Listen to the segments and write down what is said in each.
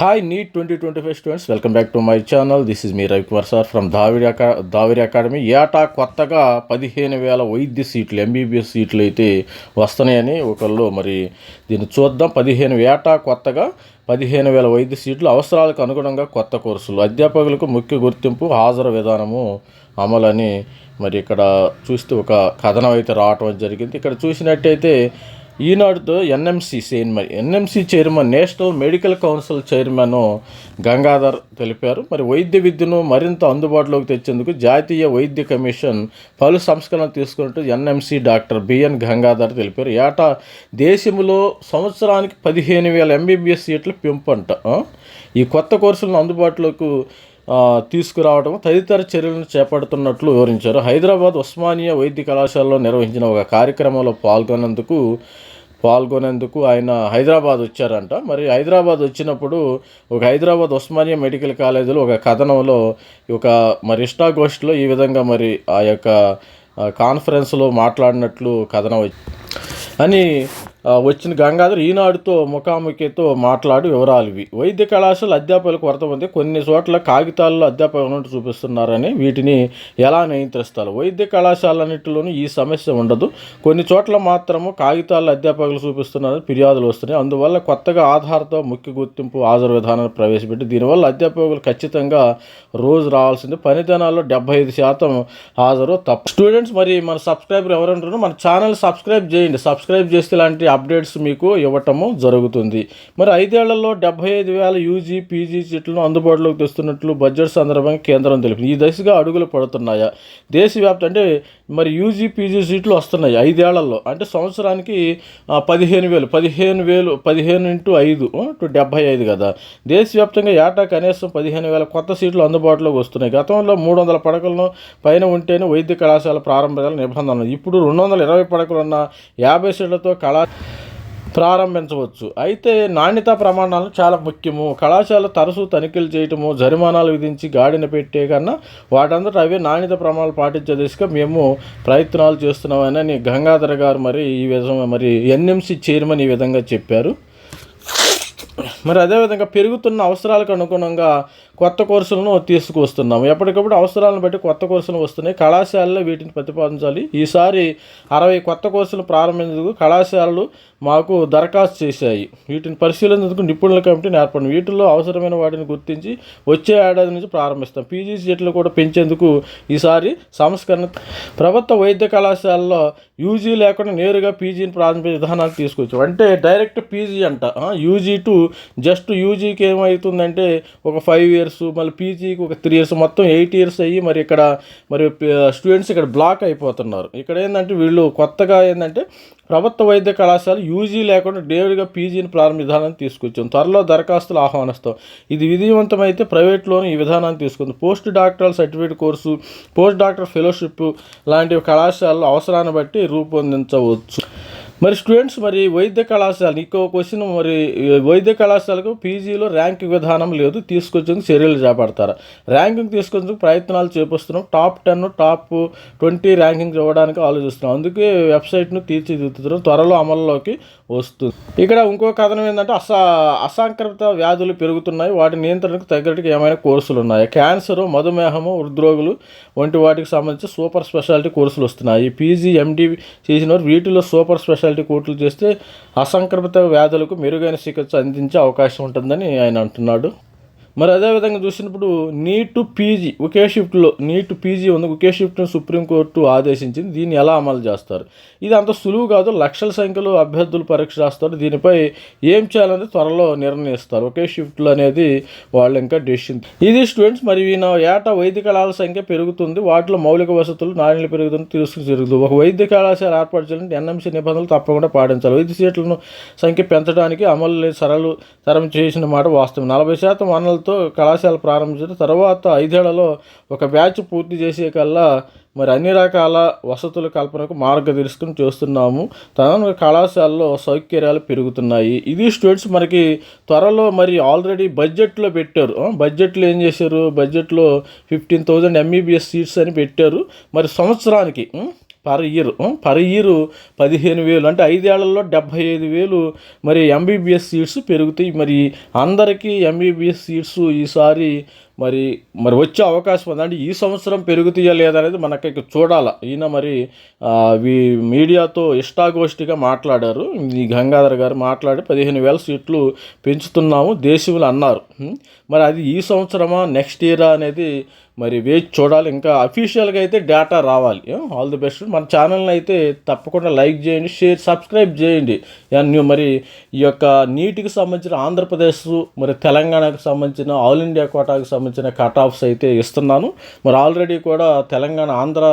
Hi NEET twenty twenty five students welcome back to my channel this is me Ravikumar sir from Daviri Aka Daviri academy ఏటా కొత్తగా పదిహేను వేల వైద్య సీట్లు MBBS సీట్లు అయితే వస్తున్నాయని ఒకళ్ళు మరి దీన్ని చూద్దాం. పదిహేను ఏటా కొత్తగా పదిహేను వేల వైద్య సీట్లు అవసరాలకు అనుగుణంగా కొత్త కోర్సులు. అధ్యాపకులకు ముఖ్య గుర్తింపు హాజరు విధానము అమలని మరి ఇక్కడ చూస్తే ఒక కథనం అయితే రావటం జరిగింది. ఇక్కడ చూసినట్టయితే ఈనాడుతో NMC chairman NMC chairman national medical council chairman Gangadhar తెలిపారు. మరి వైద్య విద్యను మరింత అందుబాటులోకి తెచ్చేందుకు జాతీయ వైద్య కమిషన్ పలు సంస్కరణలు తీసుకున్నట్టు ఎన్ఎంసి డాక్టర్ బిఎన్ గంగాధర్ తెలిపారు. ఏటా దేశంలో సంవత్సరానికి పదిహేను వేల ఎంబీబీఎస్ సీట్లు పెంపంట ఈ కొత్త కోర్సులను అందుబాటులోకి తీసుకురావడం తదితర చర్యలను చేపడుతున్నట్లు వివరించారు. హైదరాబాద్ ఉస్మానియా వైద్య కళాశాలలో నిర్వహించిన ఒక కార్యక్రమంలో పాల్గొనేందుకు పాల్గొనేందుకు ఆయన హైదరాబాద్ వచ్చారంట. మరి హైదరాబాద్ వచ్చినప్పుడు ఒక హైదరాబాద్ ఉస్మానియా మెడికల్ కాలేజీలో ఒక కథనంలో ఒక మరి ఇష్టాగోష్ఠిలో ఈ విధంగా మరి ఆ యొక్క కాన్ఫరెన్స్లో మాట్లాడినట్లు కథనం అని వచ్చిన గంగాధర్ ఈనాడుతో ముఖాముఖితో మాట్లాడి వివరాలు ఇవి. వైద్య కళాశాల అధ్యాపకులకు కొరత ఉంది కొన్ని చోట్ల కాగితాల్లో అధ్యాపకులను చూపిస్తున్నారని వీటిని ఎలా నియంత్రిస్తారు? వైద్య కళాశాలన్నింటిలోనూ ఈ సమస్య ఉండదు. కొన్ని చోట్ల మాత్రము కాగితాల్లో అధ్యాపకులు చూపిస్తున్నారని ఫిర్యాదులు వస్తున్నాయి. అందువల్ల కొత్తగా ఆధార్తో ముఖ్య గుర్తింపు హాజరు విధానాన్ని ప్రవేశపెట్టి దీనివల్ల అధ్యాపకులు ఖచ్చితంగా రోజు రావాల్సింది. పనిదినాల్లో డెబ్బై ఐదు శాతం హాజరు తప్ప. స్టూడెంట్స్ మరి మన సబ్స్క్రైబర్ ఎవరంటారో మన ఛానల్ సబ్స్క్రైబ్ చేయండి. సబ్స్క్రైబ్ చేస్తే ఇలాంటి అప్డేట్స్ మీకు ఇవ్వటము జరుగుతుంది. మరి ఐదేళ్ళలో డెబ్బై ఐదు వేల యూజీ పీజీ సీట్లను అందుబాటులోకి తెస్తున్నట్లు బడ్జెట్ సందర్భంగా కేంద్రం తెలిపింది. ఈ దశగా అడుగులు పడుతున్నాయా? దేశవ్యాప్త అంటే మరి యూజీ పీజీ సీట్లు వస్తున్నాయి ఐదేళ్ళలో. అంటే సంవత్సరానికి పదిహేను వేలు పదిహేను వేలు పదిహేను ఇంటూ ఐదు టు డెబ్బై ఐదు కదా. దేశవ్యాప్తంగా ఏటా కనీసం పదిహేను వేల కొత్త సీట్లు అందుబాటులోకి వస్తున్నాయి. గతంలో మూడు వందల పడకలను పైన ఉంటేనే వైద్య కళాశాల ప్రారంభాల నిబంధనలు. ఇప్పుడు రెండు వందల ఇరవై పడకలు ఉన్న యాభై సీట్లతో కళా ప్రారంభించవచ్చు. అయితే నాణ్యతా ప్రమాణాలు చాలా ముఖ్యము. కళాశాల తరచూ తనిఖీలు చేయటము జరిమానాలు విధించి గాడిన పెట్టే కన్నా వాటంతటా అవే నాణ్యత ప్రమాణాలు పాటించే దిశగా మేము ప్రయత్నాలు చేస్తున్నామని గంగాధర్ గారు మరి ఈ విధంగా మరి ఎన్ఎంసి చైర్మన్ ఈ విధంగా చెప్పారు. మరి అదేవిధంగా పెరుగుతున్న అవసరాలకు అనుగుణంగా కొత్త కోర్సులను తీసుకువస్తున్నాము. ఎప్పటికప్పుడు అవసరాలను బట్టి కొత్త కోర్సులు వస్తున్నాయి. కళాశాలలో వీటిని ప్రతిపాదించాలి. ఈసారి అరవై కొత్త కోర్సులు ప్రారంభించేందుకు కళాశాలలు మాకు దరఖాస్తు చేశాయి. వీటిని పరిశీలించేందుకు నిపుణుల కమిటీ ఏర్పడింది వీటిల్లో అవసరమైన వాటిని గుర్తించి వచ్చే ఏడాది నుంచి ప్రారంభిస్తాం. పీజీ సీట్లు కూడా పెంచేందుకు ఈసారి సంస్కరణ ప్రభుత్వ వైద్య కళాశాలలో యూజీ లేకుండా నేరుగా పీజీని ప్రారంభించే విధానాన్ని తీసుకొచ్చాం. అంటే డైరెక్ట్ పీజీ అంట. యూజీ టు జస్ట్ యూజీకి ఏమవుతుందంటే ఒక ఫైవ్ ఇయర్స్ మళ్ళీ పీజీకి ఒక త్రీ ఇయర్స్ మొత్తం ఎయిట్ ఇయర్స్ అయ్యి మరి ఇక్కడ మరి స్టూడెంట్స్ ఇక్కడ బ్లాక్ అయిపోతున్నారు. ఇక్కడ ఏంటంటే వీళ్ళు కొత్తగా ఏంటంటే ప్రభుత్వ వైద్య కళాశాల యూజీ లేకుండా డేవిడ్గా పీజీని ప్రారంభ విధానాన్ని తీసుకొచ్చాం త్వరలో దరఖాస్తులు ఆహ్వానిస్తాం. ఇది విజయవంతమైతే ప్రైవేట్లోనూ ఈ విధానాన్ని తీసుకుంది. Post doctoral certificate course post doctor fellowship లాంటి కళాశాలలు అవసరాన్ని బట్టి రూపొందించవచ్చు. మరి స్టూడెంట్స్ మరి వైద్య కళాశాల ఇంకో క్వశ్చన్ మరి వైద్య కళాశాలకు పీజీలో ర్యాంకింగ్ విధానం లేదు తీసుకొచ్చేందుకు చర్యలు చేపడతారు. ర్యాంకింగ్ తీసుకొచ్చేందుకు ప్రయత్నాలు చేపిస్తున్నాం top ten top twenty ranking ఇవ్వడానికి ఆలోచిస్తున్నాం. అందుకే వెబ్సైట్ను తీర్చిదిద్దుతున్నాం. త్వరలో అమల్లోకి వస్తుంది. ఇక్కడ ఇంకో కథనం ఏంటంటే అసా అసంక్రమిత వ్యాధులు పెరుగుతున్నాయి. వాటి నియంత్రణకు తగ్గట్టుగా ఏమైనా కోర్సులు ఉన్నాయి. క్యాన్సర్ మధుమేహము హృద్రోగులు వంటి వాటికి సంబంధించి సూపర్ స్పెషాలిటీ కోర్సులు వస్తున్నాయి. పీజీ ఎండి చేసిన వీటిలో సూపర్ స్పెషాలిటీ కోర్సులు చేస్తే అసంక్రమిత వ్యాధులకు మెరుగైన చికిత్స అందించే అవకాశం ఉంటుందని ఆయన అంటున్నాడు. మరి అదేవిధంగా చూసినప్పుడు నీటు పీజీ ఒకే షిఫ్ట్లో నీట్ పీజీ ఉంది ఒకే షిఫ్ట్ను సుప్రీంకోర్టు ఆదేశించింది దీన్ని ఎలా అమలు చేస్తారు? ఇది అంత సులువు కాదు లక్షల సంఖ్యలో అభ్యర్థులు పరీక్ష రాస్తారు దీనిపై ఏం చేయాలనేది త్వరలో నిర్ణయిస్తారు. ఒకే షిఫ్ట్లు అనేది వాళ్ళు ఇంకా డెసిషన్. ఇది స్టూడెంట్స్ మరి ఈయన ఏటా వైద్య కళాల సంఖ్య పెరుగుతుంది వాటిలో మౌలిక వసతులు నాణ్యత పెరుగుతుంది తీసుకు జరుగుతుంది. ఒక వైద్య కళాశాల ఏర్పాటు చేయాలంటే ఎన్ఎంసీ నిబంధనలు తప్పకుండా పాటించాలి. వైద్య సీట్లను సంఖ్య పెంచడానికి అమలు లేని సరళు తరం చేసిన మాట వాస్తవం. నలభై శాతం వనరులతో కళాశాల ప్రారంభించారు తర్వాత ఐదేళ్ళలో ఒక బ్యాచ్ పూర్తి చేసే కల్లా మరి అన్ని రకాల వసతుల కల్పనకు మార్గదర్శకం చేస్తున్నాము. తన కళాశాలలో సౌకర్యాలు పెరుగుతున్నాయి. ఇది స్టూడెంట్స్ మనకి త్వరలో మరి ఆల్రెడీ బడ్జెట్లో పెట్టారు. బడ్జెట్లో ఏం చేశారు? బడ్జెట్లో ఫిఫ్టీన్ థౌజండ్ ఎంబీబీఎస్ సీట్స్ అని పెట్టారు. మరి సంవత్సరానికి పర్ ఇయర్ పర్ ఇయర్ పదిహేను వేలు. అంటే ఐదేళ్ళలో డెబ్భై ఐదు వేలు. మరి ఎంబీబీఎస్ సీట్స్ పెరుగుతాయి. మరి అందరికీ ఎంబీబీఎస్ సీట్స్ ఈసారి మరి మరి వచ్చే అవకాశం ఉందంటే ఈ సంవత్సరం పెరుగుతాయా లేదనేది మనకి చూడాల. ఈయన మరి వీ మీడియాతో ఇష్టాగోష్ఠిగా మాట్లాడారు. ఈ గంగాధర్ గారు మాట్లాడి పదిహేను వేల సీట్లు పెంచుతున్నాము దేశంలో అన్నారు. మరి అది ఈ సంవత్సరమా నెక్స్ట్ ఇయరా అనేది మరి వేచి చూడాలి. ఇంకా అఫీషియల్గా అయితే డేటా రావాలి. All the best. మన ఛానల్ని అయితే తప్పకుండా లైక్ చేయండి షేర్ సబ్స్క్రైబ్ చేయండి. మరి ఈ యొక్క నీటికి సంబంధించిన ఆంధ్రప్రదేశ్ మరి తెలంగాణకు సంబంధించిన ఆల్ ఇండియా కోటాకు సంబంధించిన కట్ ఆఫ్స్ అయితే ఇస్తున్నాను. మరి ఆల్రెడీ కూడా తెలంగాణ ఆంధ్ర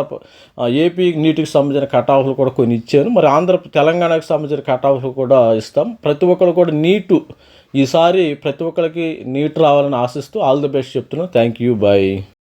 ఏపీ నీటికి సంబంధించిన కట్ ఆఫ్లు కూడా కొన్ని ఇచ్చాను మరి ఆంధ్ర తెలంగాణకు సంబంధించిన కట్ ఆఫ్లు కూడా ఇస్తాం. ప్రతి ఒక్కరు కూడా నీటు ఈసారి ప్రతి ఒక్కరికి నీట్ రావాలని ఆశిస్తూ ఆల్ ది బెస్ట్ చెప్తున్నాను థ్యాంక్ యూ బాయ్